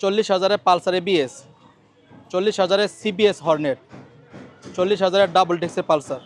চল্লিশ হাজারে পালসারে বিএস চল্লিশ হাজারে সিবিএস হর্নেট চল্লিশ হাজারের ডাবল ডেক্সের পালসার।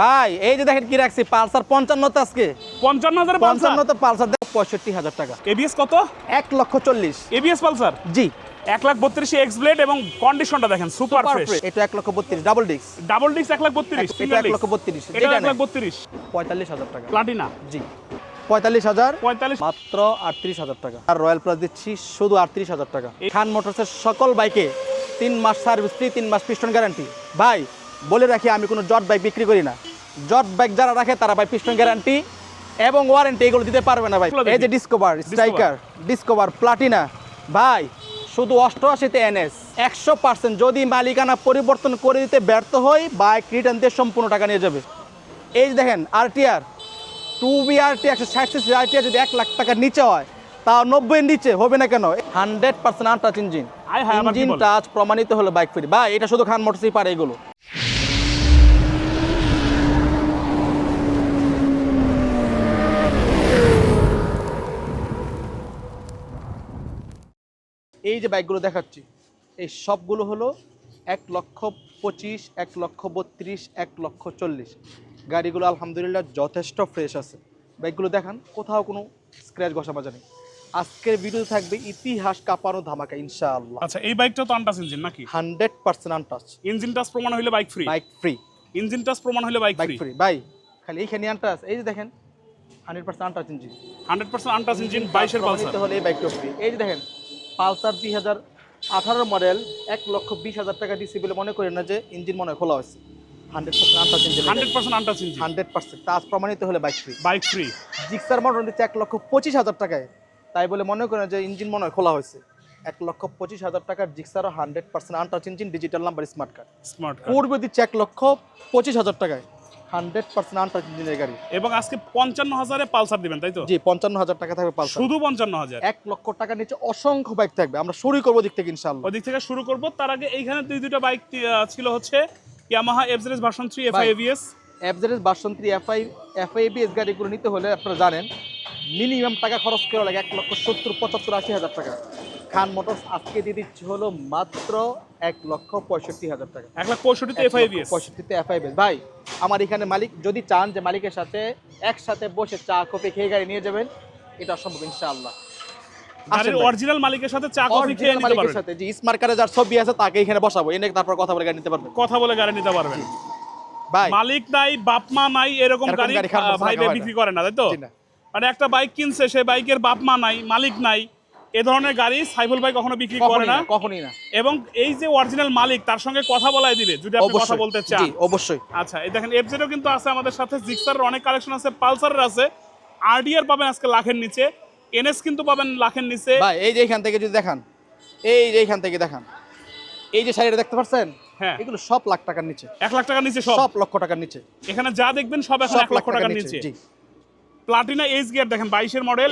ভাই এই যে দেখেন কি রাখছি পালসার পঞ্চান্নতে আজকে। পঞ্চান্ন হাজার পঞ্চান্নতে পালসার দেখো পঁয়ষট্টি হাজার টাকা। এবিএস কত? এক লক্ষ চল্লিশ। ABS Pulsar? জি। এক লাখ বত্রিশে এক্স ব্লেড এবং কন্ডিশনটা দেখেন সুপার ফ্রেশ এটা এক লক্ষ বত্রিশ ডাবল ডিস্ক ডাবল ডিস্ক এক লাখ বত্রিশ এটা এক লক্ষ বত্রিশ এটা এক লাখ বত্রিশ। পঁয়তাল্লিশ হাজার টাকা। প্লাটিনা জি। পঁয়তাল্লিশ হাজার। পঁয়তাল্লিশ। মাত্র আটত্রিশ হাজার টাকা। আর রয়্যাল প্লাস দিচ্ছি শুধু আটত্রিশ হাজার টাকা। খান মোটরসের সকল বাইকে তিন মাস সার্ভিস ফ্রি তিন মাস পিস্টন গ্যারান্টি ভাই বলে রাখি আমি কোনো জট বাইক বিক্রি করি না। জট বাইক যারা রাখে তারা ভাই পিস্টন গ্যারান্টি এবং ওয়ারেন্টি এগুলো দিতে পারবে না ভাই। এই যে। ডিসকভার স্ট্রাইকার ডিসকভার প্লাটিনা ভাই শুধু অষ্টআশিতে এনএস একশো পার্সেন্ট যদি মালিকানা পরিবর্তন করে দিতে ব্যর্থ হয় বাইক রিটার্ন দিয়ে সম্পূর্ণ টাকা নিয়ে যাবে। এই যে দেখেন আরটিআর টু বি আরটি একশো ষাট সিসি আরটিআর যদি এক লাখ টাকার নিচে হয় তা নব্বই নিচে হবে না কেন? Hundred percent untouch engine engine touch প্রমাণিত হলো বাইক ফ্রি। ভাই এটা শুধু খান মোটরসই পারে এগুলো। এই যে বাইকগুলো দেখাচ্ছি এই সবগুলো হলো এক লক্ষ পঁচিশ এক লক্ষ বত্রিশ এক লক্ষ চল্লিশ। গাড়িগুলো আলহামদুলিল্লাহ যথেষ্ট ফ্রেশ আছে। বাইকগুলো দেখান কোথাও কোনো স্ক্র্যাচ ঘষা মাজা নেই। আজকের ভিডিও থাকবে ইতিহাস কাঁপানো ধামাকা ইনশাআল্লাহ। আচ্ছা এই বাইকটা তো আনটাস ইঞ্জিন নাকি? Hundred percent untouch engine touch প্রমাণ হলে bike free bike free engine touch প্রমাণ হলে বাইক বাইক ফ্রি বাই খালি এইখানে আনটাচ এই যে দেখেন hundred percent untouch engine hundred percent untouch engine বাইশের পালসার। হলে এই বাইকটা ফ্রি এই যে দেখেন পালসার দুই হাজার আঠারো মডেল এক লক্ষ বিশ হাজার টাকা দিচ্ছি বলে মনে করেন না যে ইঞ্জিন মনে হয় খোলা হয়েছে। Hundred percent untouch engine hundred percent untouch engine hundred percent. Touch প্রমাণিত হলে bike free bike free Gixxer দিচ্ছে এক লক্ষ পঁচিশ হাজার টাকায়। তাই বলে মনে করেন যে ইঞ্জিন মনে হয় খোলা হয়েছে। এক লক্ষ পঁচিশ হাজার টাকার জিক্সারও hundred percent untouch engine digital number smart card smart পূর্বে দিচ্ছে এক লক্ষ পঁচিশ হাজার টাকায়। হান্ড্রেড পার্সেন্ট আনটাচ ইঞ্জিনের গাড়ি। এবং আজকে পঞ্চান্ন হাজারে পালসার দিবেন তাই তো? জি পঞ্চান্ন হাজার টাকা থাকবে পালসার। শুধু পঞ্চান্ন হাজার? এক লক্ষ নিচে অসংখ্য বাইক থাকবে। আমরা শুরুই করব দিক থেকে ইনশাল্লাহ থেকে শুরু করব। তার আগে এইখানে দুই বাইক ছিল হচ্ছে Yamaha FZS version three FI FI FIBS গাড়িগুলো নিতে হলে আপনারা জানেন মিনিমাম টাকা খরচ করা লাগে এক লক্ষ সত্তর পঁচাত্তর আশি হাজার টাকা। খান মোটরস আজকে দিয়ে দিচ্ছে হলো মাত্র এক লক্ষ পঁয়ষট্টি হাজার টাকা। এক লাখ পঁয়ষট্টিতে এফআই এভিএস পঁয়ষট্টিতে এফআইবিএস ভাই আমার এখানে মালিক যদি চান যে মালিকের সাথে একসাথে বসে চা কফি খেয়ে গাড়ি নিয়ে যাবেন এটা অসম্ভব ইনশাআল্লাহ। গাড়ির অরিজিনাল মালিকের সাথে চা কফি খেয়ে নিতে মালিকের পারবেন। সাথে যে স্মার্ট কার্ডে যার ছবি আছে তাকে এখানে বসাবো। এনে তারপর কথা বলে গাড়ি নিতে পারবেন। কথা বলে গাড়ি নিতে পারবেন। ভাই। মালিক নাই বাপ মা নাই এরকম গাড়ি ভাই। বিক্রি করে না তাই তো? মানে একটা বাইক কিনছে সে বাইকের বাপ মা নাই মালিক নাই এ ধরনের গাড়ি সাইফুল ভাই কখনো বিক্রি করে না। কখনই না। এবং এই যে অরিজিনাল মালিক তার সঙ্গে কথা বলাই দিবে যদি আপনি কথা বলতে চান। অবশ্যই। আচ্ছা এই দেখেন এফজেডও কিন্তু আছে আমাদের সাথে জিক্সারের অনেক কালেকশন আছে পালসারের আছে। আরডিআর পাবেন আজকে লাখের নিচে। এনএস কিন্তু পাবেন লাখের নিচে। ভাই এই যে এখান থেকে যদি দেখান এই যে এখান থেকে দেখান এই যে শাড়িটা দেখতে পাচ্ছেন? হ্যাঁ। এগুলো সব লাখ টাকার নিচে। এক লাখ টাকার নিচে সব। লক্ষ টাকার নিচে। এখানে যা দেখবেন সব এক লক্ষ টাকার নিচে প্লাটিনা এইচ গিয়ার দেখেন বাইশের মডেল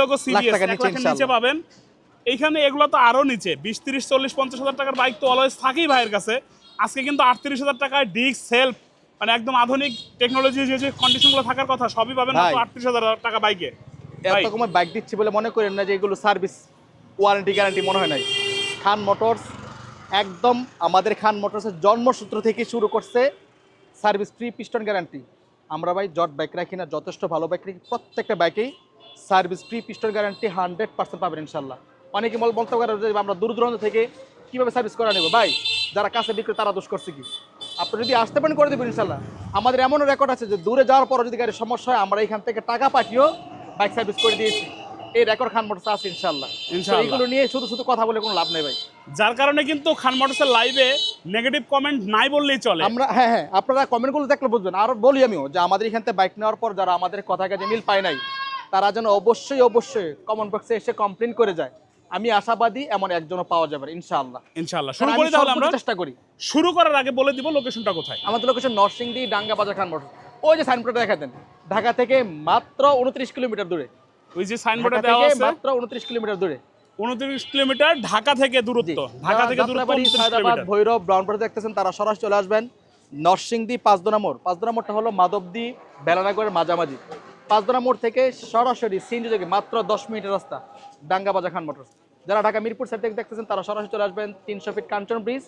লোগো সিরিয়াস এক নিচে, লাখের নিচে পাবেন। এইখানে এগুলো তো আরও নিচে বিশ তিরিশ চল্লিশ পঞ্চাশ হাজার টাকার বাইক তো অলওয়েজ থাকেই ভাইয়ের কাছে। আজকে কিন্তু আটত্রিশ হাজার টাকায় ডিস্ক সেলফ মানে একদম আধুনিক টেকনোলজি যে যে কন্ডিশনগুলো থাকার কথা সবই পাবেন। আটত্রিশ হাজার টাকা বাইকে। এত কমে বাইক দিচ্ছি বলে মনে করেন না যে এগুলো সার্ভিস ওয়ারেন্টি গ্যারান্টি মনে হয় নাই। খান মোটরস একদম আমাদের খান মোটরসের জন্মসূত্র থেকে শুরু করছে সার্ভিস ফ্রি পিস্টন গ্যারান্টি আমরা ভাই জট বাইক রাখি না, যথেষ্ট ভালো বাইক রাখি। প্রত্যেকটা বাইকেই সার্ভিস ফ্রি পিস্টোর গ্যারান্টি হান্ড্রেড পার্সেন্ট পাবেন ইনশাল্লাহ। অনেকে বল- বলতে পারে আমরা দূর দূরান্ত থেকে কীভাবে সার্ভিস করা নেব? ভাই, যারা কাছে বিক্রি তারা দোষ করছে কি? আপনি যদি আসতে পারেন, করে দেবেন ইনশাল্লাহ। আমাদের এমনও রেকর্ড আছে যে দূরে যাওয়ার পরও যদি গাড়ির সমস্যা হয়, আমরা এখান থেকে টাকা পাঠিয়েও বাইক সার্ভিস করে দিয়েছি। এই রেকর্ড খান মোটরস আছে ইনশাল্লাহ নিয়ে শুধু শুধু কথা বলে কোনো লাভ নেই ভাই। যার কারণে কিন্তু খান মোটরসের লাইভে নেগেটিভ কমেন্ট নাই বললেই চলে। আমরা হ্যাঁ হ্যাঁ আপনারা কমেন্টগুলো দেখলে বুঝবেন। আর বলি আমিও যে আমাদের এখান থেকে বাইক নেওয়ার পর যারা আমাদের কথা কাজে মিল পায় নাই তারা যেন অবশ্যই অবশ্যই কমেন্ট বক্সে এসে কমপ্লেন করে যায়। আমি আশাবাদী এমন একজনও পাওয়া যাবে ইনশাআল্লাহ। ইনশাআল্লাহ। শুরু করি তাহলে আমরা। চেষ্টা করি। শুরু করার আগে বলে দিব লোকেশনটা কোথায়। আমাদের লোকেশন নরসিংদী ডাঙ্গা বাজার খান মোটর ওই যে সাইনবোর্ডে দেখা দেন ঢাকা থেকে মাত্র উনত্রিশ কিলোমিটার দূরে। ওই যে সাইনবোর্ডে দেওয়া আছে। মাত্র উনত্রিশ কিলোমিটার দূরে। উনত্রিশ কিলোমিটার ঢাকা থেকে দূরত্ব। ঢাকা থেকে দূরত্ব 29 কিলোমিটার। ভৈরব দেখতেছেন তারা সরাসরি চলে আসবেন নরসিংদী পাঁচদোনা মোড়। পাঁচদোনা মোড়টা হলো মাধবদী বেলানাগরের মাঝামাঝি। পাঁচদোনা মোড় থেকে সরাসরি সিনজি থেকে মাত্র দশ মিনিটের রাস্তা ডাঙ্গা বাজা খান মোটরস। যারা ঢাকা মিরপুর সাইড থেকে দেখতেছেন তারা সরাসরি চলে আসবেন তিনশো ফিট কাঞ্চন ব্রিজ।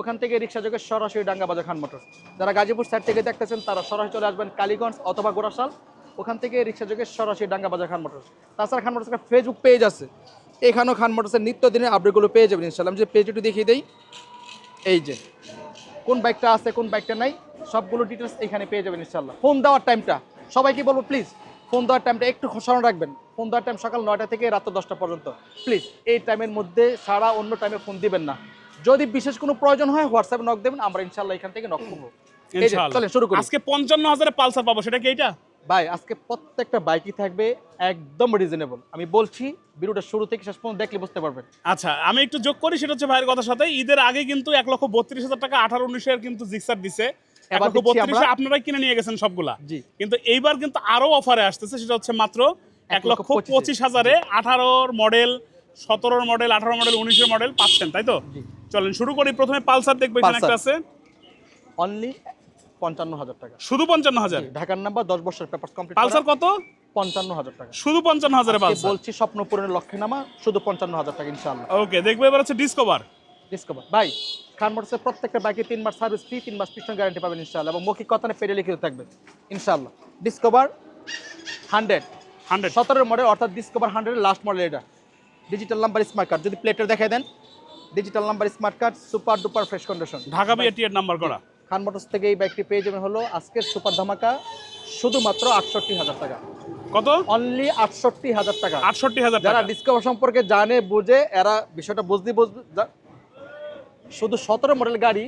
ওখান থেকে রিক্সা যোগে সরাসরি ডাঙ্গা বাজা খান মোটরস। যারা গাজীপুর সাইড থেকে দেখতেছেন তারা সরাসরি চলে আসবেন কালীগঞ্জ অথবা গোরাশাল ওখান থেকে রিক্সা যোগে সরাসরি ডাঙ্গা বাজার খান মোটরস। তাছাড়া খান মোটরস একটা ফেসবুক পেজ আছে। এখানেও খান মোটরসের নিত্যদিনের আপডেটগুলো পেয়ে যাবেন ইনশাল্লাহ আমি যে পেজ একটু দেখিয়ে দেই। এই যে কোন বাইকটা আছে কোন বাইকটা নাই সবগুলো ডিটেলস এখানে পেয়ে যাবেন ইনশাল্লাহ ফোন দেওয়ার টাইমটা সবাইকে বলব প্লিজ ফোন দেওয়ার টাইমটা একটু স্মরণ রাখবেন। ফোন দেওয়ার টাইম সকাল নয়টা থেকে রাত দশটা পর্যন্ত। প্লিজ এই টাইমের মধ্যে সারা অন্য টাইমে ফোন দিবেন না। যদি বিশেষ কোনো প্রয়োজন হয় হোয়াটসঅ্যাপে নক দেবেন আমরা ইনশাল্লাহ এখান থেকে নক করব। চলেন শুরু করি। আজকে পঞ্চান্ন হাজারে পালসার পাবো সেটা কি এইটা? ভাই আজকে প্রত্যেকটা বাইকই থাকবে একদম রিজনেবল আমি বলছি ভিডিওটা শুরু থেকে শেষ পর্যন্ত দেখলে বুঝতে পারবেন। আচ্ছা আমি একটু যোগ করি সেটা হচ্ছে ভাইয়ের কথার সাথে। ঈদের আগে কিন্তু এক লক্ষ বত্রিশ হাজার টাকা আঠারো উনিশের কিন্তু জিক্সার দিছে। এক লক্ষ বত্রিশে আপনারাই কিনে নিয়ে গেছেন সবগুলা। জি। কিন্তু এইবার কিন্তু আরও অফারে আসতেছে সেটা হচ্ছে মাত্র এক লক্ষ লক্ষ পঁচিশ হাজারে আঠারোর মডেল সতেরোর মডেল আঠারো মডেল উনিশের মডেল পাচ্ছেন তাই তো? চলেন শুরু করি প্রথমে পালসার দেখব এখানে একটা আছে। অনলি পঞ্চান্ন হাজার টাকা। শুধু পঞ্চান্ন হাজার ঢাকার নাম্বার দশ বছর পেপার কমপ্লিট পালসার কত? পঞ্চান্ন হাজার টাকা। শুধু পঞ্চান্ন হাজারে পালসার? বলছি স্বপ্ন পূরণের লক্ষ্যে নামা শুধু পঞ্চান্ন হাজার টাকা ইনশাআল্লাহ। ওকে দেখব এবার হচ্ছে ডিসকভার ডিসকভার ভাই খান মোটরসের প্রত্যেকটা বাইকে তিন মাস সার্ভিস ফ্রি তিন মাস পিছন গ্যারান্টি পাবেন ইনশাআল্লাহ। এবং মৌখিক কথা পেরে লিখিত থাকবে ইনশাআল্লাহ। ডিসকভার হান্ড্রেড হান্ড্রেড সতেরোর মডেল অর্থাৎ ডিসকভার হান্ড্রেড লাস্ট মডেল এটা। ডিজিটাল নাম্বার স্মার্ট কার্ড যদি প্লেটটা দেখাই then digital number smart card super duper fresh condition Dhaka বিআরটিএর number করা। খান মোটরস থেকে এই বাইকটি পেয়ে যাবেন হলো আজকের সুপার ধামাকা শুধুমাত্র আটষট্টি হাজার টাকা। কত? অনলি আটষট্টি হাজার টাকা। আটষট্টি হাজার যারা ডিসকভার সম্পর্কে জানে বুঝে এরা বিষয়টা বুঝতে বুঝবে শুধু সতেরো মডেল গাড়ি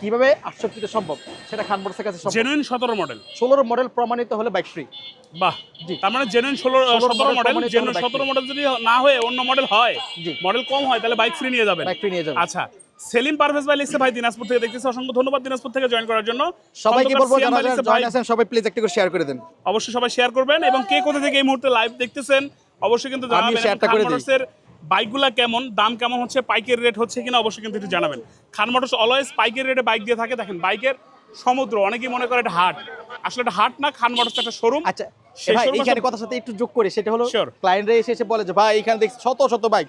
কীভাবে আটষট্টিতে সম্ভব? সেটা খান মোটরসের কাছে জেনুইন সতেরো মডেল ষোলোর মডেল প্রমাণিত হলে বাইক ফ্রি বাহ। জি। তার মানে জেনুইন ষোলো সতেরো মডেল জেনুইন সতেরো মডেল যদি না হয়ে অন্য মডেল হয় মডেল কম হয় তাহলে বাইক ফ্রি নিয়ে যাবেন। বাইক ফ্রি নিয়ে আচ্ছা সেলিম পারভেজ ভাই লিখছে ভাই দিনাজপুর থেকে দেখতেছি অসংখ্য ধন্যবাদ দিনাজপুর থেকে জয়েন করার জন্য। সবাইকে বলব যারা জয়েন আছেন সবাই প্লিজ একটু করে শেয়ার করে দেন। অবশ্যই সবাই শেয়ার করবেন এবং কে কোথা থেকে এই মুহূর্তে লাইভ দেখতেছেন অবশ্যই কিন্তু জানাবেন শেয়ারটা করে দিই। বাইকগুলা কেমন? দাম কেমন হচ্ছে? পাইকের রেট হচ্ছে কিনা? অবশ্যই কিন্তু একটু জানাবেন। খান মোটরস অলওয়েজ পাইকের রেটে বাইক দিয়ে থাকে। দেখেন বাইকের সমুদ্র অনেকেই মনে করে এটা হাট। আসলে এটা হাট না খান মোটরস একটা শোরুম আচ্ছা ভাই কথার সাথে একটু যোগ করে। সেটা হলো ক্লায়েন্টরা এসে এসে বলে যে ভাই এখানে দেখছি শত শত বাইক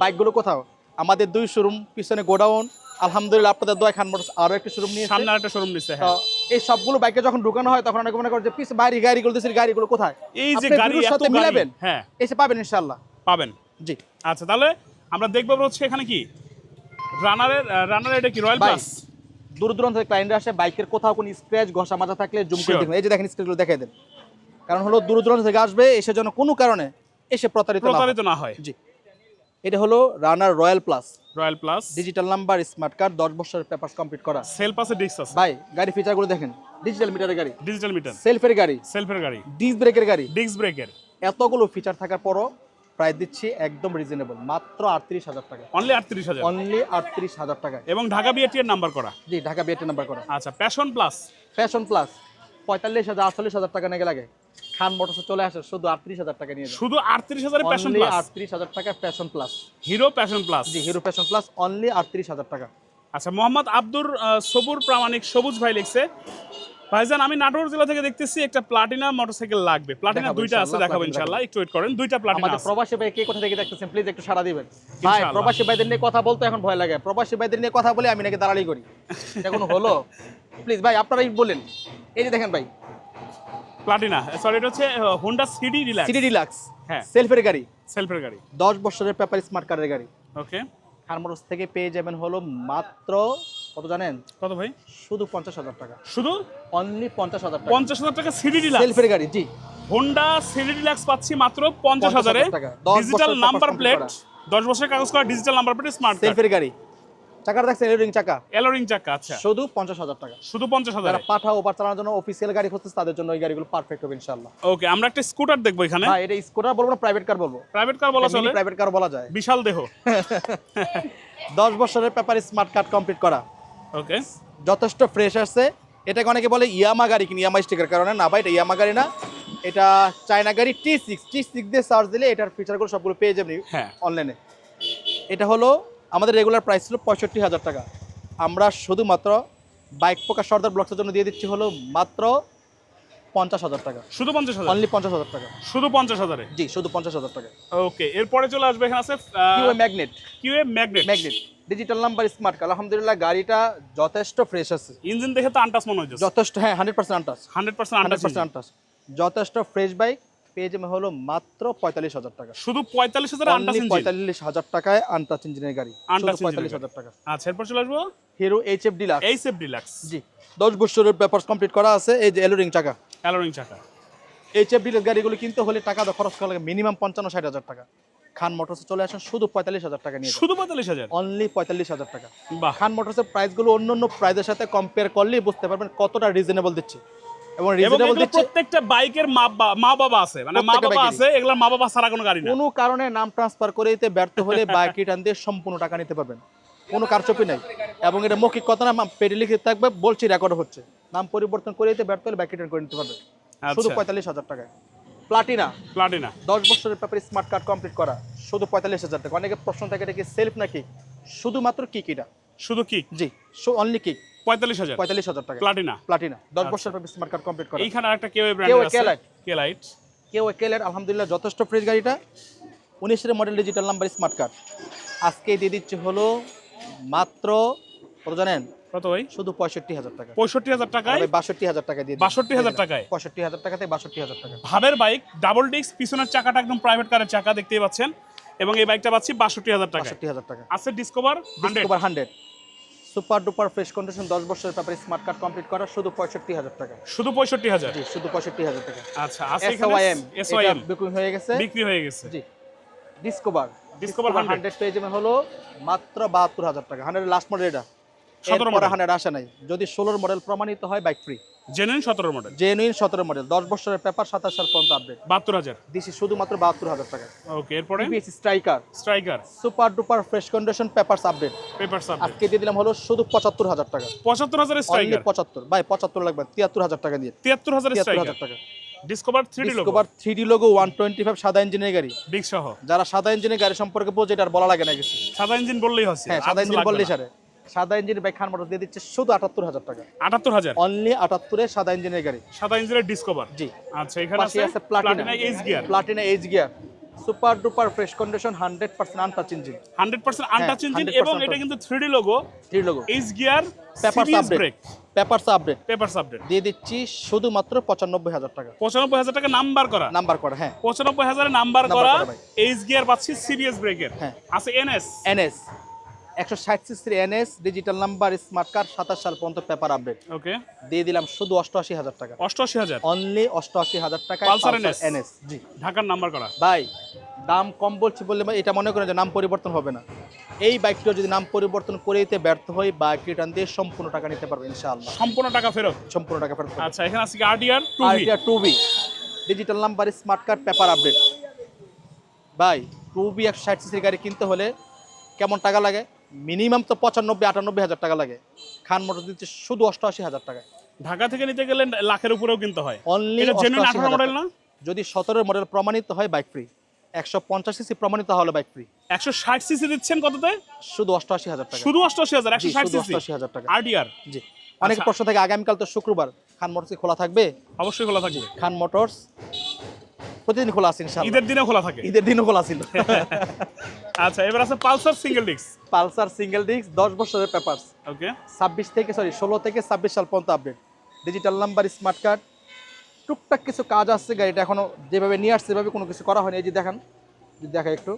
বাইকগুলো কোথাও? আমাদের দুই শোরুম পিছনে গোডাউন। আলহামদুলিল্লাহ আপনাদের দোয়া খান মোটরস আরও একটা শোরুম নিয়ে সামনে একটা শোরুম নিচ্ছে হ্যাঁ। এই সবগুলো বাইকে যখন ঢুকানো হয় তখন অনেকে মনে করে যে পিছ বাইরে গাড়িগুলো দেশের গাড়িগুলো কোথায়? এই যে গাড়ি এত মিলাবেন? হ্যাঁ। এসে পাবেন ইনশাল্লাহ পাবেন। জি। আচ্ছা তাহলে আমরা দেখব হচ্ছে এখানে কি? রানারের রানার এটা কি রয়্যাল প্লাস দূর দূরান্ত থেকে ক্লায়েন্টরা আসে বাইকের কোথাও কোনো স্ক্র্যাচ ঘষা মাজা থাকলে জুম করে দেখুন। এই যে দেখেন স্ক্র্যাচগুলো দেখাই দেন। কারণ হলো দূর দূরান্ত থেকে আসবে এসে যেন কোনো কারণে এসে প্রতারিত না হয়। প্রতারিত না হয়। জি। এটা হলো runner royal plus royal plus digital number smart card দশ বছরের পেপার কমপ্লিট করা। সেল পাসে ডিস্ক আছে। ভাই গাড়ি ফিচারগুলো দেখেন। ডিজিটাল মিটারের গাড়ি। ডিজিটাল মিটার সেলফের গাড়ি। সেলফের গাড়ি। ডিস ব্রেকের গাড়ি। ডিস্ক ব্রেকের এতগুলো ফিচার থাকার পরও প্রায় দিচ্ছি একদম রিজনেবল মাত্র আটত্রিশ হাজার টাকা। অনলি আটত্রিশ হাজার। অনলি আটত্রিশ হাজার টাকা এবং ঢাকা বিআরটি এর নাম্বার করা। জি ঢাকা বিএটি নাম্বার করা। আচ্ছা প্যাশন প্লাস ফ্যাশন প্লাস পঁয়তাল্লিশ হাজার আটচল্লিশ হাজার টাকা নাকি লাগে। খান মোটরসে চলে আসে শুধু আটত্রিশ হাজার টাকা নিয়ে শুধু আটত্রিশ হাজারে প্যাশন প্লাস আটত্রিশ হাজার টাকা fashion plus Hero passion plus জি হিরো ফ্যাশন প্লাস অনলি আটত্রিশ হাজার টাকা। আচ্ছা মোহাম্মদ আব্দুর সবুর প্রামাণিক সবুজ ভাই লিখছে ভাইজান আমি নাটোর জেলা থেকে দেখতেছি একটা প্লাটিনা মোটরসাইকেল লাগবে। প্লাটিনা দুইটা আছে দেখাবো ইনশাআল্লাহ। একটু ওয়েট করেন দুইটা প্লাটিনা আমাদের আছে। প্রবাসী ভাই কে কোথা থেকে দেখতেছেন? প্লিজ একটু সাড়া দিবেন। ভাই প্রবাসী ভাইদের নিয়ে কথা বলতে এখন ভয় লাগে। প্রবাসী ভাইদের নিয়ে কথা বলে আমি নাকি দাঁড়ালি করি। এখন হলো? প্লিজ ভাই আপনারাই বলেন। এই যে দেখেন ভাই। প্লাটিনা সরি এটা হচ্ছে Honda CD relax CT deluxe হ্যাঁ। সেলফের গাড়ি। সেলফের গাড়ি। দশ বছরের পেপার স্মার্ট কার্ডের গাড়ি। ওকে খারমোটরস থেকে পেয়ে যাবেন হলো মাত্র কত জানেন? কত ভাই? শুধু পঞ্চাশ হাজার টাকা। শুধু? অনলি পঞ্চাশ হাজার টাকা। পঞ্চাশ হাজার টাকা সিডি রিল্যাক্স সেলফের গাড়ি জি। হোন্ডা সিডি রিল্যাক্স পাচ্ছি মাত্র পঞ্চাশ হাজারে। ডিজিটাল নাম্বার প্লেট দশ বছরের কাগজ করা ডিজিটাল নাম্বার প্লেট স্মার্ট সেলফের গাড়ি। চাকাটা দেখছেন এলোরিং চাকা? এলোরিং চাকা আচ্ছা। শুধু পঞ্চাশ হাজার টাকা। শুধু পঞ্চাশ হাজার। পাঠা ওভার চালানোর জন্য অফিসিয়াল গাড়ি খুঁজতেছে তাদের জন্য এই গাড়িগুলো পারফেক্ট হবে ইনশাআল্লাহ। ওকে আমরা একটা স্কুটার দেখব এখানে। ভাই এটা স্কুটার বলব না প্রাইভেট কার বলব? প্রাইভেট কার বলা চলে। প্রাইভেট কার বলা যায়। বিশাল দেহ। দশ বছরের পেপারে স্মার্ট কার্ড কমপ্লিট করা। ওকে। যথেষ্ট ফ্রেশ আসছে। এটাকে অনেকে বলে ইয়ামা গাড়ি কিনি ইয়ামা স্টিকার কারণে। না ভাই এটা ইয়ামা গাড়ি না। এটা চায়না গাড়ি টি সিক্স টি সিক্স দিয়ে সার্চ দিলে এটার ফিচারগুলো সবগুলো পেয়ে যাবেন হ্যাঁ। অনলাইনে এটা হলো আমাদের রেগুলার প্রাইস ছিল পঁয়ষট্টি হাজার টাকা। আমরা শুধুমাত্র বাইক পোকা সর্দার ব্লকসের জন্য দিয়ে দিচ্ছি হলো মাত্র পঞ্চাশ হাজার টাকা। শুধু পঞ্চাশ হাজার? অনলি পঞ্চাশ হাজার টাকা। শুধু পঞ্চাশ হাজারে? জি শুধু পঞ্চাশ হাজার টাকা। ওকে এরপরে চলে আসবে এখানে আছে QA magnet QA magnet magnet digital number smart card আলহামদুলিল্লাহ গাড়িটা যথেষ্ট ফ্রেশ আছে। ইঞ্জিন দেখে তো আনটাস মনে হচ্ছে যথেষ্ট হ্যাঁ hundred percent untouch hundred percent hundred percent untouch যথেষ্ট ফ্রেশ বাইক পেয়ে যাবে হলো মাত্র পঁয়তাল্লিশ হাজার টাকা। শুধু পঁয়তাল্লিশ হাজার আনটাস পঁয়তাল্লিশ হাজার টাকায় আনটাচ ইঞ্জিনের গাড়ি। পঁয়তাল্লিশ হাজার টাকা। আচ্ছা এরপর চলে আসব? হিরো এইচ এফ ডিলাক্স এই সেফ ডিলাক্স জি দশ বছরের পেপার কমপ্লিট করা আছে এই যে এলোরিং চাকা। অ্যালোরিং চাকা। এইচ এফ ডিলাক্স গাড়িগুলো কিনতে হলে টাকা তো খরচ করা লাগে মিনিমাম পঞ্চান্ন ষাট হাজার টাকা। খান মোটরসে চলে আসেন শুধু পঁয়তাল্লিশ হাজার টাকা নিয়ে শুধু পঁয়তাল্লিশ হাজার? অনলি পঁয়তাল্লিশ হাজার টাকা। খান মোটরসের প্রাইসগুলো অন্য অন্য প্রাইসের সাথে কম্পেয়ার করলেই বুঝতে পারবেন কতটা রিজনেবল দিচ্ছে। এবং এবং রিজনেবল দিচ্ছে প্রত্যেকটা বাইকের মা মা বাবা আছে। মানে মা বাবা আছে এগুলা মা বাবা ছাড়া কোনো গাড়ি না কোনো কারণে নাম ট্রান্সফার করে দিতে ব্যর্থ হলে বাইক রিটার্ন দিয়ে সম্পূর্ণ টাকা নিতে পারবেন। কোনো কারচুপি নাই। এবং এটা মৌখিক কথা না পেডে লিখে থাকবে বলছি রেকর্ড হচ্ছে। নাম পরিবর্তন করে দিতে ব্যর্থ হলে বাইক রিটার্ন করে নিতে পারবে। শুধু আচ্ছা। পঁয়তাল্লিশ হাজার টাকায়। প্লাটিনা প্লাটিনা দশ বছরের ব্যাপারে স্মার্ট কার্ড কমপ্লিট করা। শুধু পঁয়তাল্লিশ হাজার টাকা। অনেকে প্রশ্ন থাকে এটা কি সেলফ নাকি? শুধুমাত্র কি কিটা? শুধু কি? জি অনলি কি? পঁয়তাল্লিশ হাজার। পঁয়তাল্লিশ হাজার টাকা। প্লাটিনা প্লাটিনা দশ আচ্ছা। স্মার্ট কার্ড কমপ্লিট করা এইখানে আরেকটা কেউ কেউ ব্র্যান্ড আছে। K-Lite। কে লাইট কেউ একেলের আলহামদুলিল্লাহ যথেষ্ট ফ্রেশ গাড়িটা। উনিশের model digital number smart card আজকে দিয়ে দিচ্ছে হলো মাত্র কত জানেন? কত ভাই? শুধু পঁয়ষট্টি হাজার টাকা। পঁয়ষট্টি হাজার টাকায়? বাষট্টি হাজার টাকা দিয়ে 62,000 টাকায়? পঁয়ষট্টি হাজার টাকাতে বাষট্টি হাজার টাকা। ভাবের বাইক ডাবল ডিস্ক পিছনের চাকাটা একদম প্রাইভেট কারের চাকা দেখতেই পাচ্ছেন। এবং এই বাইকটা পাচ্ছি বাষট্টি হাজার টাকা বাষট্টি হাজার টাকা। আছে Discover Discover hundred super duper fresh condition দশ বছরের তারপরে স্মার্ট কার্ড কমপ্লিট করা শুধু পঁয়ষট্টি হাজার টাকা। শুধু পঁয়ষট্টি হাজার? জি শুধু পঁয়ষট্টি হাজার টাকা। আচ্ছা আছে S Y M S Y M booking হয়ে গেছে। বিক্রি হয়ে গেছে। জি ডিসকভার ডিসকভার 100 হান্ড্রেড পেয়ে যাবেন হলো মাত্র বাহাত্তর হাজার টাকা। হান্ড্রেড লাস্ট মডেল এটা। 17 সতেরো। হান্ড্রেড আসে নাই। যদি ষোলোর মডেল প্রমাণিত হয় বাইক ফ্রি জেনুইন সতেরো মডেল জেনুইন সতেরো মডেল দশ বছরের পেপার সাতাশ পর্যন্ত আপডেট বাহাত্তর হাজার। দিছি শুধুমাত্র বাহাত্তর হাজার টাকা। ওকে এরপরে? Stryker Stryker super duper fresh condition papers update paper আজকে দিয়ে দিলাম হলো শুধু পঁচাত্তর হাজার টাকা। পঁচাত্তর হাজার স্ট্রাইকার পঁচাত্তর। ভাই পঁচাত্তর লাগবে। তিয়াত্তর হাজার টাকা দিয়ে। তিয়াত্তর হাজার হাজার টাকা। ডিসকভার লোগো ডিসকভার লোগো সাদা ইঞ্জিনের গাড়ি। বিগ সহ যারা সাদা ইঞ্জিনের গাড়ি সম্পর্কে বোঝে এটা বলা লাগে না কিছু। সাদা ইঞ্জিন বললেই হচ্ছে। হ্যাঁ সাদা ইঞ্জিন বললেই সারে। সাদা ইঞ্জিন বাইক খান মোটর দিয়ে দিচ্ছে শুধু আটাত্তর হাজার টাকা। আটাত্তর হাজার? অনলি আটাত্তরে সাদা ইঞ্জিনের গাড়ি। সাদা ইঞ্জিনের ডিসকভার জি। আচ্ছা এখানে আছে আছে Platina H gear Platina H gear super duper fresh condition hundred percent untouch engine hundred percent untouch engine এবং এটা কিন্তু three D logo three logo H gear papers update papers update papers update দিয়ে দিচ্ছি শুধুমাত্র পঁচানব্বই হাজার টাকা। পঁচানব্বই হাজার টাকা নাম্বার করা। নাম্বার করা হ্যাঁ। পঁচানব্বই হাজারে নাম্বার করা। এইচ গিয়ার পাচ্ছি সিবিএস ব্রেকের হ্যাঁ। আছে এনএস এনএস একশো ষাট সিসির NS digital number smart card সাতাশ সাল পর্যন্ত পেপার আপডেট ওকে দিয়ে দিলাম শুধু অষ্টআশি হাজার টাকা। অষ্টআশি হাজার? অনলি অষ্টআশি হাজার টাকা এনএস জি। ঢাকার নাম্বার করা? ভাই দাম কম বলছি বললে ভাই এটা মনে করেন যে নাম পরিবর্তন হবে না। এই বাইকটিও যদি নাম পরিবর্তন করে দিতে ব্যর্থ হয় বাইক রিটার্ন দিয়ে সম্পূর্ণ টাকা নিতে পারবে ইনশাআল্লাহ। সম্পূর্ণ টাকা ফেরত? সম্পূর্ণ টাকা ফেরত। আচ্ছা এখানে আছে two V two B digital number smart card paper update ভাই টু বি একশো ষাট সিসির গাড়ি কিনতে হলে কেমন টাকা লাগে? মিনিমাম তো পঁচানব্বই আটানব্বই হাজার টাকা লাগে। খান মোটর দিচ্ছে শুধু অষ্টআশি হাজার টাকা ঢাকা থেকে নিতে গেলে লাখের উপরেও কিনতে হয়। অনলি মডেল না? যদি সতেরো মডেল প্রমাণিত হয় বাইক ফ্রি একশো পঞ্চাশ সিসি প্রমাণিত হলে বাইক ফ্রি একশো ষাট সিসি দিচ্ছেন কততে? শুধু অষ্টআশি হাজার টাকা শুধু অষ্টআশি হাজার একশো ষাট অষ্টআশি হাজার টাকা আরটিআর জি। অনেক আচ্ছা। প্রশ্ন থাকে আগামীকাল তো শুক্রবার। খান মোটরস খোলা থাকবে? অবশ্যই খোলা থাকবে। খান মোটরস প্রতিদিন খোলা আছে ইনশাআল্লাহ। ঈদের দিনে খোলা থাকে? ঈদের দিনও খোলা ছিল। আচ্ছা এবার আছে Pulsar single disc Pulsar single disc দশ বছরের পেপারস ওকে ছাব্বিশ থেকে সরি ষোলো থেকে ছাব্বিশ সাল পর্যন্ত update digital number smart card টুকটাক কিছু কাজ আসছে গাড়িটা এখনও যেভাবে নিয়ে আসছে সেভাবে কোনো কিছু করা হয়নি। এই যে দেখান যদি দেখা একটু।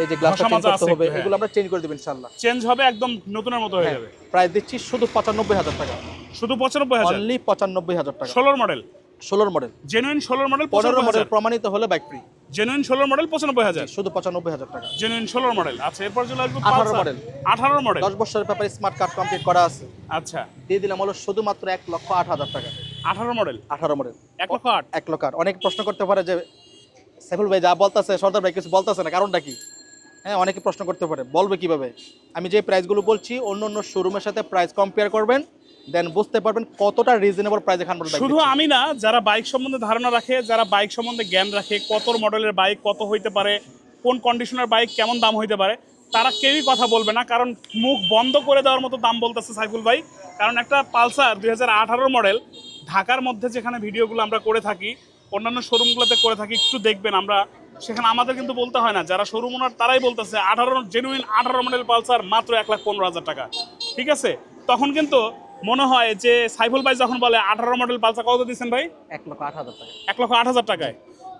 এই যে গ্লাসটা চেঞ্জ করতে হবে হ্যাঁ। এগুলো আমরা চেঞ্জ করে দেবো ইনশাল্লাহ চেঞ্জ হবে একদম নতুনের মতো হয়ে যাবে। প্রাইস দিচ্ছি শুধু পঁচানব্বই হাজার টাকা। শুধু পঁচানব্বই হাজার? অনলি পঁচানব্বই হাজার টাকা। ষোলোর মডেল ষোলোর মডেল। জেনুইন ষোলোর মডেল পনেরো মডেল প্রমাণিত হলে বাইক ফ্রি জেনুইন ষোলোর মডেল পঁচানব্বই হাজার। শুধু পঁচানব্বই হাজার টাকা। জেনুইন ষোলোর মডেল। আচ্ছা এরপর চলে আসব 18 মডেল। আঠারো মডেল। দশ বছরের ব্যাপারে স্মার্ট কার্ড কমপ্লিট করা আছে। আচ্ছা। দিয়ে দিলাম হলো শুধুমাত্র এক লক্ষ আট হাজার টাকা। আঠারো মডেল? আঠারো মডেল। এক লক্ষ আট? এক লক্ষ আট। অনেক প্রশ্ন করতে পারে যে সাইফুল ভাই যা বলতেছে সর্দার ভাই কিছু বলতেছে না কারণটা কি? হ্যাঁ অনেকে প্রশ্ন করতে পারে বলবে কীভাবে? আমি যে প্রাইসগুলো বলছি অন্য অন্য শোরুমের সাথে প্রাইস কম্পেয়ার করবেন দেন বুঝতে পারবেন কতটা রিজনেবল প্রাইসে খান শুধু আমি না যারা বাইক সম্বন্ধে ধারণা রাখে যারা বাইক সম্বন্ধে জ্ঞান রাখে কত মডেলের বাইক কত হইতে পারে কোন কন্ডিশনের বাইক কেমন দাম হইতে পারে তারা কেউই কথা বলবে না কারণ মুখ বন্ধ করে দেওয়ার মতো দাম বলতেছে সাইফুল ভাই। কারণ একটা পালসার দুই হাজার আঠারো মডেল ঢাকার মধ্যে যেখানে ভিডিওগুলো আমরা করে থাকি অন্যান্য শোরুমগুলোতে করে থাকি একটু দেখবেন আমরা। সেখানে আমাদের কিন্তু বলতে হয় না যারা শোরুম ওনার তারাই বলতেছে আঠারো জেনুইন আঠারো মডেল পালসার মাত্র এক লাখ পনেরো হাজার টাকা। ঠিক আছে? তখন কিন্তু মনে হয় যে সাইফুল ভাই যখন বলে আঠারো মডেল পালসার কত দিচ্ছেন ভাই? এক লক্ষ আট হাজার টাকা। এক লক্ষ আট হাজার টাকায়।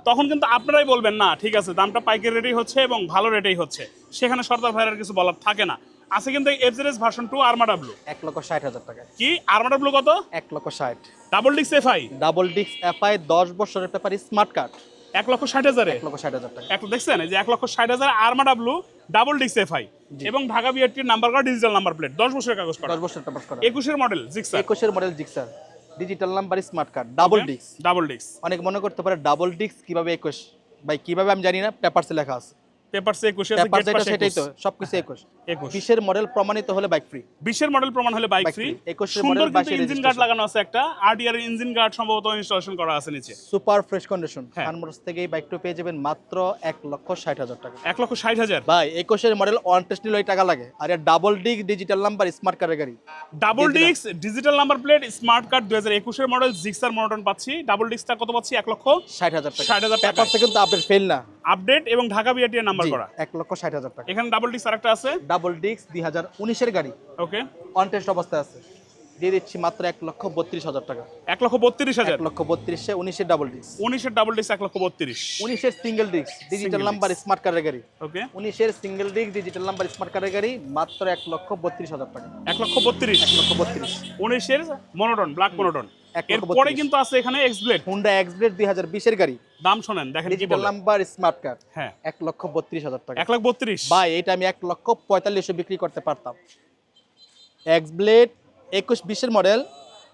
তখন কিন্তু আপনারাই বলবেন না ঠিক আছে দামটা পাইকারি রেটেই হচ্ছে এবং ভালো রেটেই হচ্ছে। সেখানে সর্দার ভাইয়ের কিছু বলার থাকে না। আছে কিন্তু এফজেরেস ভার্সন টু আর্মা ডাব্লু এক লক্ষ ষাট হাজার টাকা। কি? আর্মা ডাব্লু কত? এক লক্ষ ষাট। ডাবল ডিক্স এফআই ডাবল ডিস্ক এফআই দশ বছরের পেপার স্মার্ট কার্ড এক লক্ষ ষাট হাজারে? এক লক্ষ ষাট হাজার টাকা। এক দেখছেন? যে এক লক্ষ ষাট হাজার আরমা ডাব্লু ডাবল ডিক্স এফআই এবং ঢাকা বিআরটির নাম্বার করা ডিজিটাল নাম্বার প্লেট দশ বছরের কাগজ করা। দশ বছর কাগজ করা। একুশের মডেল জিক্সার একুশের model Gixxer digital number smart card double disc double ডিক্স অনেক মনে করতে পারে ডাবল ডিক্স কীভাবে একুশ? ভাই কীভাবে আমি জানি না পেপারসে লেখা আছে। পেপারসে একুশে পেপার যেটা সেটাই তো সবকিছু একুশ। একুশ। বিশের মডেল প্রমাণিত হলে বাইক ফ্রি বিশের মডেল প্রমাণ হলে বাইক ফ্রি 21 এর সুন্দর model, কিন্তু 22 এর ইঞ্জিন গার্ড লাগানো আছে একটা। আরডিআর ইঞ্জিন গার্ড সম্ভবত ইনস্টলেশন করা আছে নিচে। সুপার ফ্রেশ কন্ডিশন হ্যাঁ। খানমোটরস থেকে এই বাইকটা পেয়ে যাবেন মাত্র এক লক্ষ ষাট হাজার টাকা। এক লক্ষ ষাট হাজার? ভাই একুশের মডেল ওয়ান টেস্ট নিলে টাকা লাগে। আর এর ডাবল ডিজিটাল নাম্বার স্মার্ট কারের গাড়ি। Double digital number plate smart card দুই হাজার একুশের মডেল জিক্সার পাচ্ছি। ডাবল কত পাচ্ছি? এক লক্ষ ষাট হাজার টাকা। 60,000 টাকা। পেপার থেকে কিন্তু আপডেট ফেল না। আপডেট এবং ঢাকা নাম্বার জি, করা। এক লক্ষ ষাট হাজার টাকা। এখানে ডাবল ডিস্ক আরেকটা আছে। ডাবল ডিস্ক দুই হাজার উনিশের গাড়ি। ওকে অন টেস্ট অবস্থায় আছে। দিয়ে দিচ্ছি মাত্র এক লক্ষ বত্রিশ হাজার টাকা। এক লক্ষ বত্রিশ হাজার। লক্ষ বত্রিশে উনিশের ডাবল ডিস্ক উনিশের ডাবল ডিস্ক এক লক্ষ বত্রিশ। উনিশের single disc digital number smart কারের গাড়ি। ওকে উনিশের single disc digital number smart কারের গাড়ি মাত্র এক লক্ষ বত্রিশ হাজার টাকা। এক লক্ষ বত্রিশ। এক লক্ষ বত্রিশ। উনিশের মনোটন ব্ল্যাক মনোটন এরপরে কিন্তু আছে এখানে এক্সব্লেড হুন্ডা এক্সব্লেড দুই হাজার বিশের গাড়ি। দাম শোনেন দেখেন কি বলে। নাম্বার স্মার্ট কার্ড হ্যাঁ। এক লক্ষ বত্রিশ হাজার টাকা। এক লাখ বত্রিশ। ভাই এটা আমি এক লক্ষ পঁয়তাল্লিশে বিক্রি করতে পারতাম। এক্স ব্লেড একুশ বিশের model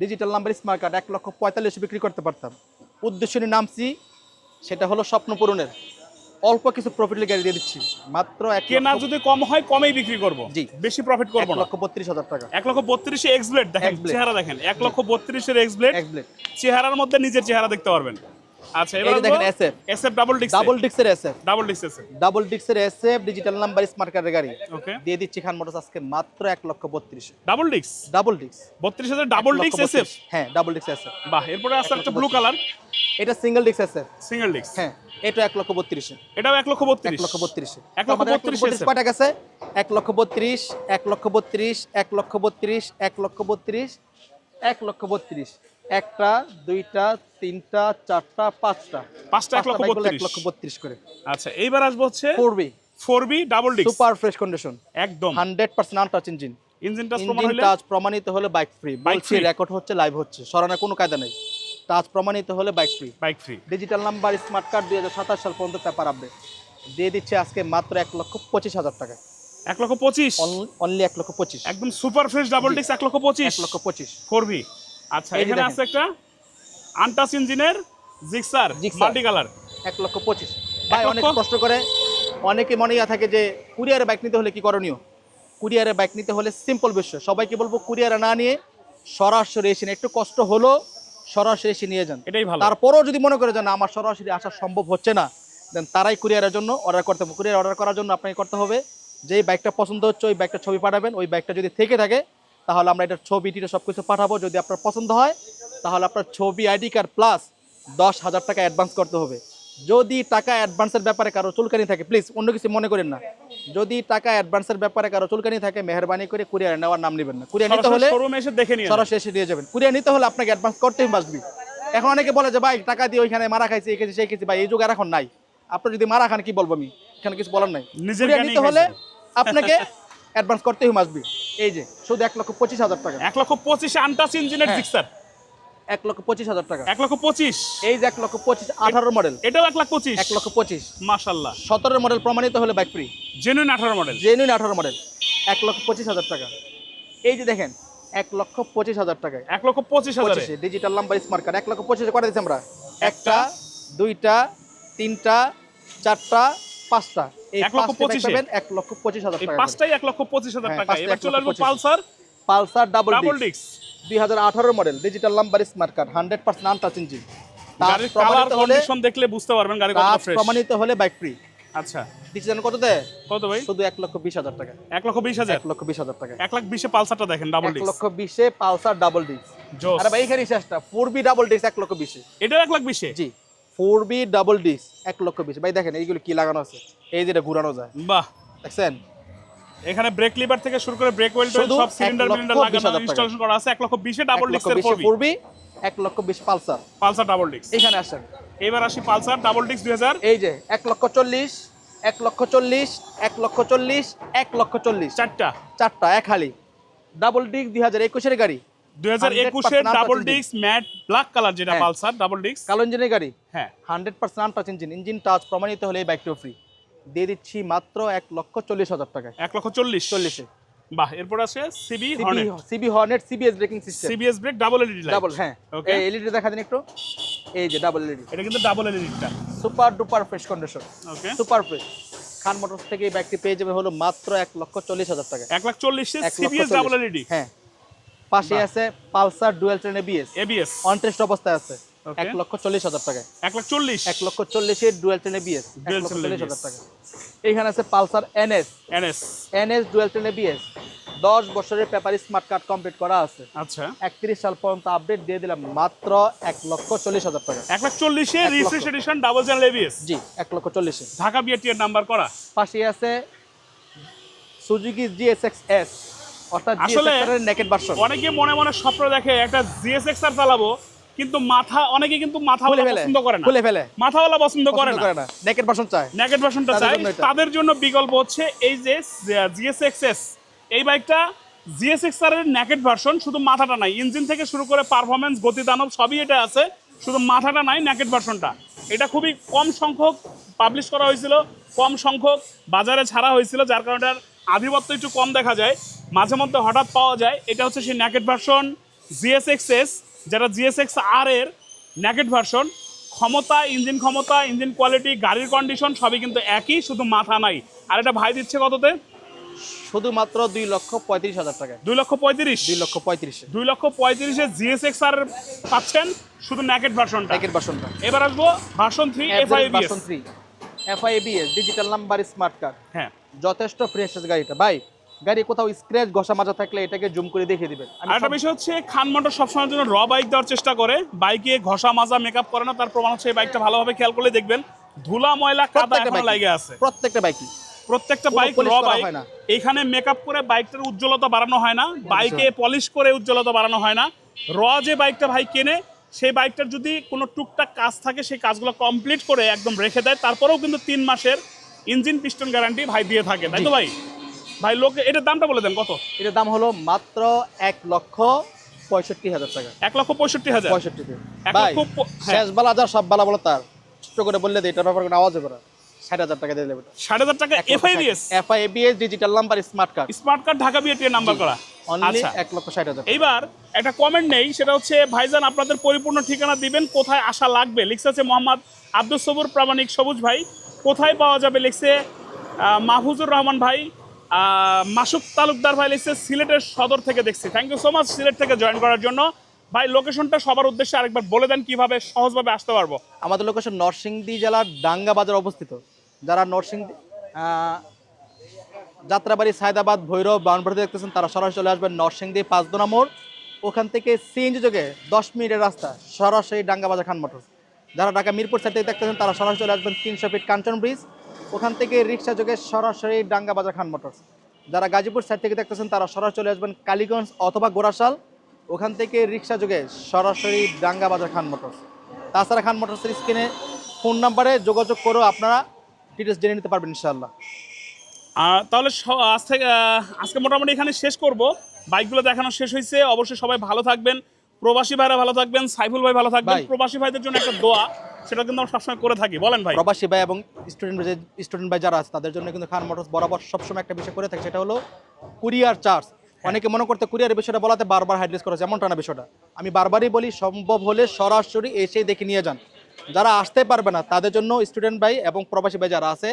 digital number smart card এক লক্ষ পঁয়তাল্লিশে বিক্রি করতে পারতাম। উদ্দেশ্য নিয়ে নামছি সেটা হলো স্বপ্ন পূরণের। অল্প কিছু প্রফিট গাড়ি দিয়ে দিচ্ছি। মাত্র কেনা যদি কম হয় কমেই বিক্রি করব। জি। বেশি প্রফিট করব না। লক্ষ বত্রিশ হাজার টাকা। এক লক্ষ বত্রিশে এক্সব্লেড দেখেন চেহারা দেখেন। এক লক্ষ বত্রিশের এক্স ব্লেড চেহারার মধ্যে নিজের চেহারা দেখতে পারবেন। আচ্ছা এবার দেখেন SF এসএফ ডাবল ডিক্স ডাবল ডিক্সের এসএফ ডাবল ডিক্স এসএফ ডাবল ডিক্সের এসএফ ডিজিটাল নাম্বার স্মার্ট কার্ডের গাড়ি ওকে দিয়ে দিচ্ছি খান মোটরস আজকে মাত্র এক লক্ষ বত্রিশ ডাবল ডিক্স ডাবল ডিক্স বত্রিশ হাজার ডাবল ডিক্স এসএফ হ্যাঁ ডাবল ডিক্স এসএফ বাহ এরপরে আছে একটা ব্লু কালার এটা সিঙ্গেল ডিক্স এসএফ সিঙ্গেল ডিক্স হ্যাঁ এটা এক লক্ষ বত্রিশে এটাও এক লক্ষ এক বত্রিশ লক্ষ বত্রিশে এক লক্ষ আমাদের বত্রিশ এসে। কয়টা গেছে এক লক্ষ বত্রিশ এক লক্ষ বত্রিশ এক লক্ষ বত্রিশ এক লক্ষ বত্রিশ এক লক্ষ বত্রিশ একটা দুইটা তিনটা চারটা পাঁচটা। পাঁচটা এক লক্ষ এক লক্ষ বত্রিশ করে। আচ্ছা এইবার আসব হচ্ছে পড়বে ফোর বি ডাবল ডিক্স সুপার ফ্রেশ কন্ডিশন একদম। হান্ড্রেড পার্সেন্ট আনটাচ ইঞ্জিন প্রমাণ ইঞ্জিন হলে? টাচ প্রমাণিত হলে বাইক ফ্রি বলছি free। রেকর্ড হচ্ছে লাইভ হচ্ছে। সরানোর কোনো কায়দা নেই। টাচ প্রমাণিত হলে bike free bike free digital number smart card দুই হাজার সাতাশ সাল পর্যন্ত পেপার আপডেট দিয়ে দিচ্ছে আজকে মাত্র এক লক্ষ পঁচিশ হাজার টাকা। এক লক্ষ পঁচিশ? অনলি এক লক্ষ পঁচিশ। একদম সুপার ফ্রেশ ডাবল ডিক্স এক লক্ষ পঁচিশ? এক লক্ষ পঁচিশ। ফোর বি আচ্ছা এখানে আছে একটা আনটাস ইঞ্জিনের জিক্সার মাল্টি কালার এক লক্ষ পঁচিশ। ভাই অনেক কষ্ট করে। অনেকে মনে ইয়া থাকে যে কুরিয়ারে বাইক নিতে হলে কি করণীয়? কুরিয়ারে বাইক নিতে হলে সিম্পল বিষয়। সবাইকে বলব কুরিয়ারে না নিয়ে সরাসরি এসে। একটু কষ্ট হলো সরাসরি এসে নিয়ে যান। এটাই ভালো। তারপরেও যদি মনে করে যে না আমার সরাসরি আসা সম্ভব হচ্ছে না দেন তারাই কুরিয়ারের জন্য অর্ডার করতে হবে। কুরিয়ার অর্ডার করার জন্য আপনাকে করতে হবে যেই বাইকটা পছন্দ হচ্ছে ওই বাইকটা ছবি পাঠাবেন ওই বাইকটা যদি থেকে থাকে তাহলে আমরা এটার ছবি টিটা সব কিছু পাঠাবো। যদি আপনার পছন্দ হয় তাহলে আপনার ছবি আইডি কার্ড প্লাস দশ হাজার টাকা অ্যাডভান্স করতে হবে। যদি টাকা অ্যাডভান্সের ব্যাপারে কারও চুলকানি থাকে প্লিজ অন্য কিছু মনে করেন না। যদি টাকা অ্যাডভান্সের ব্যাপারে কারও চুলকানি থাকে মেহরবানি করে কুরিয়ার নেওয়ার নাম নেবেন না। কুরিয়ার নিতে হলে এসে নিয়ে সরাসরি এসে দিয়ে যাবেন। কুরিয়ার নিতে হলে আপনাকে অ্যাডভান্স করতেই বাসবি। এখন অনেকে বলে যে ভাই টাকা দিয়ে ওইখানে মারা খাইছি এই খেয়েছি সেই খেয়েছি। ভাই এই যুগ আর এখন নাই। আপনি যদি মারা খান কি বলব আমি? এখানে কিছু বলার নাই। নিজের নিতে হলে আপনাকে অ্যাডভান্স করতেই মাসবি এই যে শুধু এক লক্ষ পঁচিশ হাজার টাকা এক লক্ষ পঁচিশে আনটাস ইঞ্জিনের হ্যাঁ। জিক্সার এক লক্ষ পঁচিশ হাজার টাকা এক লক্ষ পঁচিশ এই যে এক লক্ষ পঁচিশ আঠারো মডেল এটাও এক লাখ পঁচিশ এক লক্ষ পঁচিশ মাশাল্লাহ সতেরো মডেল প্রমাণিত হলে বাইক ফ্রি জেনুইন আঠারো মডেল জেনুইন আঠারো মডেল এক লক্ষ পঁচিশ হাজার টাকা এই যে দেখেন এক লক্ষ পঁচিশ হাজার টাকা এক লক্ষ পঁচিশ হাজার ডিজিটাল নাম্বার স্মার্ট কার্ড এক লক্ষ পঁচিশে করে দিচ্ছি আমরা একটা দুইটা তিনটা চারটা পাঁচটা। এই লক্ষ পঁচিশে? পাবেন এক লক্ষ পঁচিশ হাজার টাকা পাঁচটাই এক লক্ষ পঁচিশ হাজার হ্যাঁ, টাকা। এবার চলে আসব পালসার। পালসার ডাবল ডিস্ক দুই হাজার আঠারো model digital number smart card hundred percent untouch engine গাড়ির কালার কন্ডিশন দেখলে বুঝতে পারবেন গাড়ি কত ফ্রেশ প্রমাণিত হলে বাইক ফ্রি আচ্ছা। ডিজিটাল কত দেয় কত ভাই? শুধু এক লক্ষ বিশ হাজার টাকা। এক লক্ষ বিশ হাজার? এক লক্ষ বিশ হাজার টাকা। এক লাখ বিশে পালসারটা দেখেন ডাবল ডিস্ক লক্ষ বিশে পালসার ডাবল ডিস্ক আরে ভাই এখানে শেষটা। ফোর বি ডাবল ডিস্ক এক লক্ষ বিশে। এটাও এক লাখ বিশে? জি। ফোর বি ডাবল ডিস এক লক্ষ বিশ। ভাই দেখেন এইগুলো কি লাগানো আছে? এই যেটা ঘুরানো যায়। বাহ। দেখছেন? এখানে ব্রেক লিভার থেকে শুরু করে ব্রেক ওয়েল সব সিলিন্ডার মিলিন্ডার লাগানো ইনস্টলেশন করা আছে। এক লক্ষ বিশে এক ডাবল ফোর ফোর বি এক লক্ষ বিশ পালসার। পালসার ডাবল ডিস্ক এখানে আসেন। এবার আসি পালসার ডাবল ডিস্ক দুই হাজার। এই যে এক লক্ষ চল্লিশ এক লক্ষ চল্লিশ এক লক্ষ চল্লিশ এক লক্ষ চল্লিশ। চারটা। চারটা এক হালি। ডাবল ডিস্ক দুই হাজার একুশের গাড়ি। দুই হাজার একুশের double disc matte black colour যেটা হ্যাঁ। পালসার ডাবল ডিস্ক কালো ইঞ্জিনের গাড়ি? হ্যাঁ। Hundred percent untouch engine engine touch প্রমাণিত হলে এই বাইকটিও ফ্রি দিয়ে দিচ্ছি মাত্র এক লক্ষ চল্লিশ হাজার টাকায়। এক লক্ষ চল্লিশ। চল্লিশে। বাহ এরপর আছে CB Hornet CB Hornet CBS braking system CBS brake double LED light double হ্যাঁ. এই এলইডি দেখা দিন একটু। এই যে ডাবল এলইডি এটা কিন্তু double এলইডিটা super duper fresh condition okay super fresh Khan Motors থেকে এই বাইকটি পেয়ে যাবে হলো মাত্র এক লক্ষ চল্লিশ হাজার টাকা এক লাখ চল্লিশে সিবিএস ডাবল এলইডি হ্যাঁ। পাশে আছে Pulsar dual train ABS ABS on test অবস্থায় আছে। এক লক্ষ চল্লিশ হাজার টাকায়। এক লাখ চল্লিশ। এক লক্ষ চল্লিশের ডুয়েল ট্রেন এবিএস এক Dual লক্ষ চল্লিশ হাজার টাকা এইখানে আছে Pulsar NS NS NS dual train ABS দশ বছরের পেপার স্মার্ট কার্ড কমপ্লিট করা আছে। আচ্ছা। একত্রিশ সাল পর্যন্ত আপডেট দিয়ে দিলাম। মাত্র এক লক্ষ চল্লিশ হাজার টাকা এক লাখ চল্লিশে এডিশন ডাবল চ্যানেল এবিএস জি এক লক্ষ চল্লিশে ঢাকা বিআরটিএর নাম্বার করা। পাশে আছে সুজুকি জিএসএক্স এস অর্থাৎ আসলে জিএসএক্স ভার্সন অনেকে মনে মনে স্বপ্ন দেখে একটা জিএসএক্স আর চালাবো কিন্তু মাথা অনেকে কিন্তু খুলে পছন্দ করে না। খুলে ফেলে। মাথাওয়ালা পছন্দ করে না। করে না। নেকেড ভার্সন চায়। নেগেট ভার্সনটা জন্য তাদের জন্য বিকল্প হচ্ছে এই যে জিএসএক্সএস এই বাইকটা জিএসএক্স এর নেকেট ভার্সন শুধু মাথাটা নাই। ইঞ্জিন থেকে শুরু করে পারফরমেন্স গতি দানব সবই এটা আছে। শুধু মাথাটা নাই নেকেট ভার্সনটা এটা খুবই কম সংখ্যক পাবলিশ করা হয়েছিল কম সংখ্যক বাজারে ছাড়া হয়েছিল যার কারণে আধিপত্য একটু কম দেখা যায়। মাঝে মধ্যে হঠাৎ পাওয়া যায় এটা হচ্ছে সেই নেকেট ভার্সন জিএসএক্সএস যেটা জিএসএক্স আর এর নেকেট ভার্সন ক্ষমতা ইঞ্জিন ক্ষমতা ইঞ্জিন কোয়ালিটি গাড়ির কন্ডিশন সবই কিন্তু একই শুধু মাথা নাই। আর এটা ভাই দিচ্ছে কততে? শুধুমাত্র দুই লক্ষ পঁয়ত্রিশ হাজার টাকা দুই লক্ষ পঁয়ত্রিশ? দুই লক্ষ পঁয়ত্রিশ। দুই লক্ষ পঁয়ত্রিশে জিএসএক্স আর পাচ্ছেন শুধু নেকেট ভার্সনটা নেকেড ভার্সনটা এবার আসব version three FI ABS version three FI ABS digital number smart card হ্যাঁ। যথেষ্ট ফ্রেশ আছে গাড়িটা। ভাই গাড়ি কোথাও স্ক্র্যাচ ঘষা মাজা থাকলে এটাকে জুম করে দেখিয়ে দিবেন। আরেকটা বিষয় হচ্ছে খান মোটর সবসময়ের জন্য র বাইক দেওয়ার চেষ্টা করে। বাইকে ঘষা মাজা মেকআপ করে না তার প্রমাণ হচ্ছে এই বাইকটা ভালোভাবে খেয়াল করলে দেখবেন ধুলা ময়লা কাদা এখন। লাগে আছে। প্রত্যেকটা বাইকই প্রত্যেকটা বাইক র বাইক না। এইখানে মেকআপ করে বাইকটার উজ্জ্বলতা বাড়ানো হয় না। বাইকে পলিশ করে উজ্জ্বলতা বাড়ানো হয় না। র যে বাইকটা ভাই কেনে সেই বাইকটার যদি কোনো টুকটাক কাজ থাকে সেই কাজগুলো কমপ্লিট করে একদম রেখে দেয় তারপরেও কিন্তু তিন মাসের ইঞ্জিন পিস্টন গ্যারান্টি ভাই দিয়ে থাকে তাই তো ভাই? ভাই লোক এটার দামটা বলে দেন কত? এটার দাম হলো মাত্র এক লক্ষ পঁয়ষট্টি হাজার টাকা। এক লক্ষ পঁয়ষট্টি হাজার? পঁয়ষট্টি হ্যাঁ। শেষ বেলা যা সব বেলা বলো তার। ছোট করে বললে এটার ব্যাপারে কোনো আওয়াজ হবে না। ষাট হাজার টাকা দিয়ে দেবে ষাট হাজার টাকা FIDS FI ABS digital number smart card smart card Dhaka বিএটিএর নাম্বার করা। অনলি আচ্ছা। এক লক্ষ ষাট হাজার। এইবার একটা কমেন্ট নেই সেটা হচ্ছে ভাইজান আপনাদের পরিপূর্ণ ঠিকানা দিবেন কোথায় আসা লাগবে? লিখছে হচ্ছে মোহাম্মদ আব্দুল সবুর প্রামাণিক সবুজ ভাই। কোথায় পাওয়া যাবে লিখছে মাহফুজুর রহমান ভাই মাসুক তালুকদার ভাই লিখছে সিলেটের সদর থেকে দেখছি। Thank you so much Sylhet থেকে জয়েন করার জন্য। ভাই লোকেশনটা সবার উদ্দেশ্যে আরেকবার বলে দেন, কীভাবে সহজভাবে আসতে পারব? আমাদের লোকেশন নরসিংদী জেলার ডাঙ্গা বাজার অবস্থিত। যারা নরসিংদী যাত্রাবাড়ি, সায়দাবাদ, ভৈরব বাউনবাড়িতে দেখতেছেন, তারা সরাসরি চলে আসবেন নরসিংদী পাঁচদোনা মোড়। ওখান থেকে সিএনজি যোগে দশ মিনিটের রাস্তা, সরাসরি ডাঙ্গা বাজার খান মোটর যারা ঢাকা মিরপুর সাইড থেকে দেখতেছেন তারা সরাসরি চলে আসবেন তিনশো ফিট কাঞ্চন ব্রিজ। ওখান থেকে রিক্সা যোগে সরাসরি ডাঙ্গা বাজার খান মোটর যারা গাজীপুর সাইড থেকে দেখতেছেন তারা সরাসরি চলে আসবেন কালীগঞ্জ অথবা গোরাশাল ওখান থেকে রিক্সা যোগে সরাসরি ডাঙ্গা বাজার খান মোটর তাছাড়া খান মোটরসের স্ক্রিনে ফোন নাম্বারে যোগাযোগ করেও আপনারা ডিটেলস জেনে নিতে পারবেন ইনশাআল্লাহ। আহ, তাহলে আজ থেকে আজকে মোটামুটি এখানে শেষ করব। বাইকগুলো দেখানো শেষ হয়েছে। অবশ্যই সবাই ভালো থাকবেন। প্রবাসী ভাইরা ভালো থাকবেন সাইফুল ভাই ভালো থাকবেন। প্রবাসী ভাইদের জন্য একটা দোয়া সেটা কিন্তু আমরা সবসময় করে থাকি। বলেন ভাই। প্রবাসী ভাই এবং স্টুডেন্ট স্টুডেন্ট ভাই যারা আছে তাদের জন্য কিন্তু খান মোটরস বরাবর সবসময় একটা বিষয় করে থাকে সেটা হলো কুরিয়ার চার্জ অনেকে মনে করতে কুরিয়ারের বিষয়টা বলাতে বারবার হাইড্রেস করেছে এমনটা না বিষয়টা। আমি বারবারই বলি সম্ভব হলে সরাসরি এসে দেখে নিয়ে যান। যারা আসতে পারবে না তাদের জন্য স্টুডেন্ট ভাই এবং প্রবাসী ভাই যারা আছে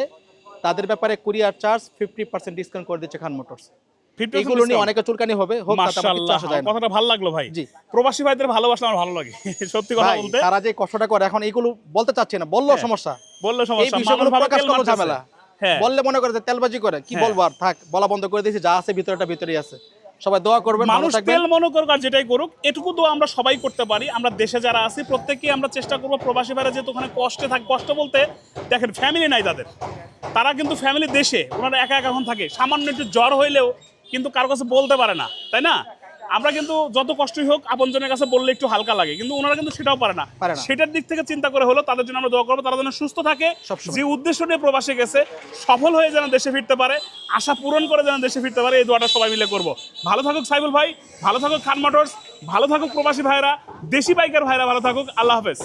তাদের ব্যাপারে courier charge fifty percent discount করে দিচ্ছে খান মোটরস। 50% এগুলো নিয়ে অনেকে চুলকানি হবে মাশাআল্লাহ। কথাটা ভালো লাগল ভাই। প্রবাসী ভাইদের ভালোবাসা আমার ভালো লাগে। সত্যি কথা বলতে। তারা যে কষ্টটা করে এখন এইগুলো বলতে চাচ্ছে না বললেও হ্যাঁ। সমস্যা। বললে সমস্যা। বিষয়গুলো প্রকাশ ঝামেলা। হ্যাঁ। বললে মনে করে তেলবাজি করে কি হ্যাঁ। বলব আর থাক বলা বন্ধ করে দিয়েছি যা আছে ভিতরেটা ভিতরেই আছে। সবাই দোয়া করবেন মানুষ তেল মনে করুক আর যেটাই করুক এটুকু তো আমরা সবাই করতে পারি। আমরা দেশে যারা আছি প্রত্যেককেই আমরা চেষ্টা করব প্রবাসী ভাইরা যেহেতু ওখানে কষ্টে থাকে কষ্ট বলতে দেখেন ফ্যামিলি নাই তাদের। তারা কিন্তু ফ্যামিলি দেশে ওনারা একা একা এখন থাকে সামান্য একটু জ্বর হইলেও কিন্তু কারও কাছে বলতে পারে না তাই না? আমরা কিন্তু যত কষ্টই হোক আপনজনের কাছে বললে একটু হালকা লাগে কিন্তু ওনারা কিন্তু সেটাও পারে না। সেটার দিক থেকে চিন্তা করে হলো তাদের জন্য আমরা দোয়া করব তারা যেন সুস্থ থাকে যে উদ্দেশ্য নিয়ে প্রবাসে গেছে সফল হয়ে যেন দেশে ফিরতে পারে আশা পূরণ করে যেন দেশে ফিরতে পারে এই দোয়াটা সবাই মিলে করব। ভালো থাকুক সাইবুল ভাই ভালো থাকুক খান মোটরস ভালো থাকুক প্রবাসী ভাইরা দেশি বাইকার ভাইরা ভালো থাকুক আল্লাহ হাফেজ।